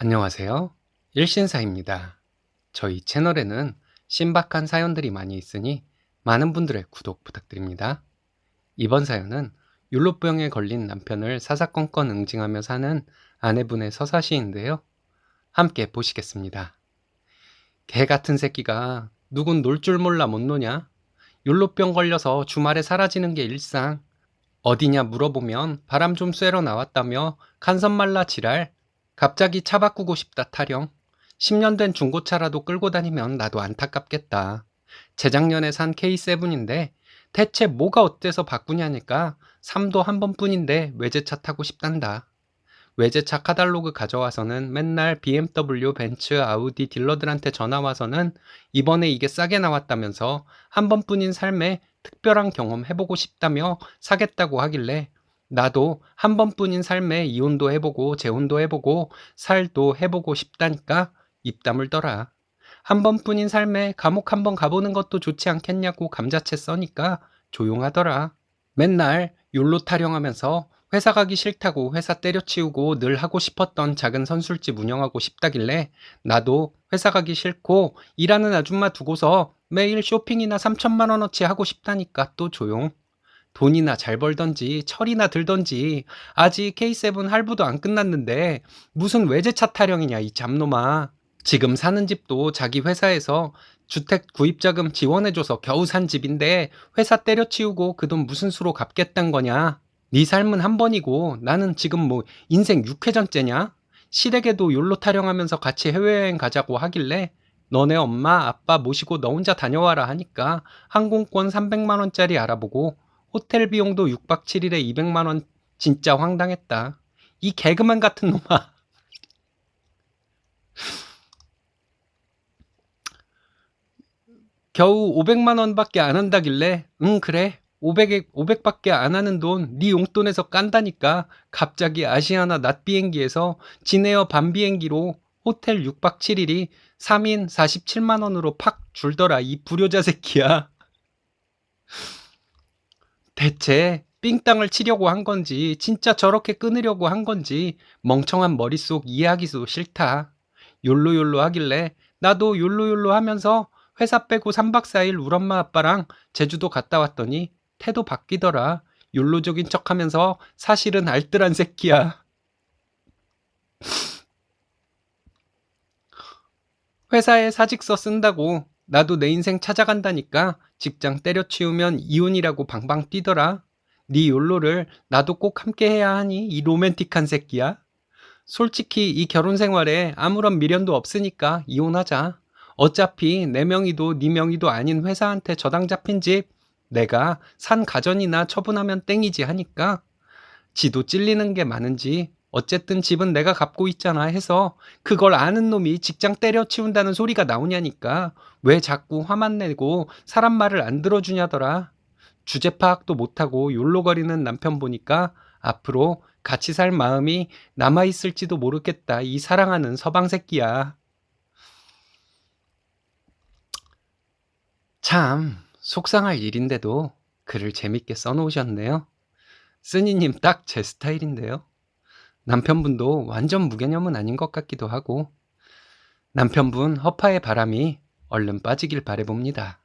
안녕하세요. 일신사입니다. 저희 채널에는 신박한 사연들이 많이 있으니 많은 분들의 구독 부탁드립니다. 이번 사연은 율로병에 걸린 남편을 사사건건 응징하며 사는 아내분의 서사시인데요. 함께 보시겠습니다. 개 같은 새끼가 누군 놀 줄 몰라 못 노냐? 율로병 걸려서 주말에 사라지는 게 일상. 어디냐 물어보면 바람 좀 쐬러 나왔다며 간선 말라 지랄. 갑자기 차 바꾸고 싶다 타령. 10년 된 중고차라도 끌고 다니면 나도 안타깝겠다. 재작년에 산 K7인데 대체 뭐가 어때서 바꾸냐니까 3도 한 번뿐인데 외제차 타고 싶단다. 외제차 카달로그 가져와서는 맨날 BMW, 벤츠, 아우디 딜러들한테 전화 와서는 이번에 이게 싸게 나왔다면서 한 번뿐인 삶에 특별한 경험 해보고 싶다며 사겠다고 하길래 나도 한 번뿐인 삶에 이혼도 해보고 재혼도 해보고 살도 해보고 싶다니까 입 다물더라. 한 번뿐인 삶에 감옥 한 번 가보는 것도 좋지 않겠냐고 감자채 써니까 조용하더라. 맨날 욜로 타령하면서 회사 가기 싫다고 회사 때려치우고 늘 하고 싶었던 작은 선술집 운영하고 싶다길래 나도 회사 가기 싫고 일하는 아줌마 두고서 매일 쇼핑이나 3천만 원어치 하고 싶다니까 또 조용. 돈이나 잘 벌던지 철이나 들던지 아직 K7 할부도 안 끝났는데 무슨 외제차 타령이냐 이 잡놈아. 지금 사는 집도 자기 회사에서 주택 구입자금 지원해줘서 겨우 산 집인데 회사 때려치우고 그 돈 무슨 수로 갚겠단 거냐? 네 삶은 한 번이고 나는 지금 뭐 인생 6회전째냐? 시댁에도 욜로 타령하면서 같이 해외여행 가자고 하길래 너네 엄마 아빠 모시고 너 혼자 다녀와라 하니까 항공권 300만 원짜리 알아보고 호텔 비용도 6박 7일에 200만 원 진짜 황당했다. 이 개그맨 같은 놈아. 겨우 500만 원밖에 안 한다길래 응 그래 500에 500밖에 안 하는 돈 네 용돈에서 깐다니까 갑자기 아시아나 낮 비행기에서 진에어 밤 비행기로 호텔 6박 7일이 3인 47만 원으로 팍 줄더라 이 불효자 새끼야 대체 삥땅을 치려고 한 건지 진짜 저렇게 끊으려고 한 건지 멍청한 머릿속 이해하기도 싫다 욜로욜로 하길래 나도 욜로욜로 하면서 회사 빼고 3박 4일 우리 엄마 아빠랑 제주도 갔다 왔더니 태도 바뀌더라. 욜로적인 척 하면서 사실은 알뜰한 새끼야. 회사에 사직서 쓴다고 나도 내 인생 찾아간다니까 직장 때려치우면 이혼이라고 방방 뛰더라. 네 욜로를 나도 꼭 함께 해야 하니 이 로맨틱한 새끼야. 솔직히 이 결혼 생활에 아무런 미련도 없으니까 이혼하자. 어차피 내 명의도 네 명의도 아닌 회사한테 저당 잡힌 집 내가 산 가전이나 처분하면 땡이지 하니까 지도 찔리는 게 많은지 어쨌든 집은 내가 갖고 있잖아 해서 그걸 아는 놈이 직장 때려치운다는 소리가 나오냐니까 왜 자꾸 화만 내고 사람 말을 안 들어주냐더라. 주제 파악도 못하고 욜로거리는 남편 보니까 앞으로 같이 살 마음이 남아있을지도 모르겠다. 이 사랑하는 서방 새끼야. 참, 속상할 일인데도 글을 재밌게 써놓으셨네요. 쓰니님 딱 제 스타일인데요. 남편분도 완전 무개념은 아닌 것 같기도 하고, 남편분 허파의 바람이 얼른 빠지길 바래봅니다.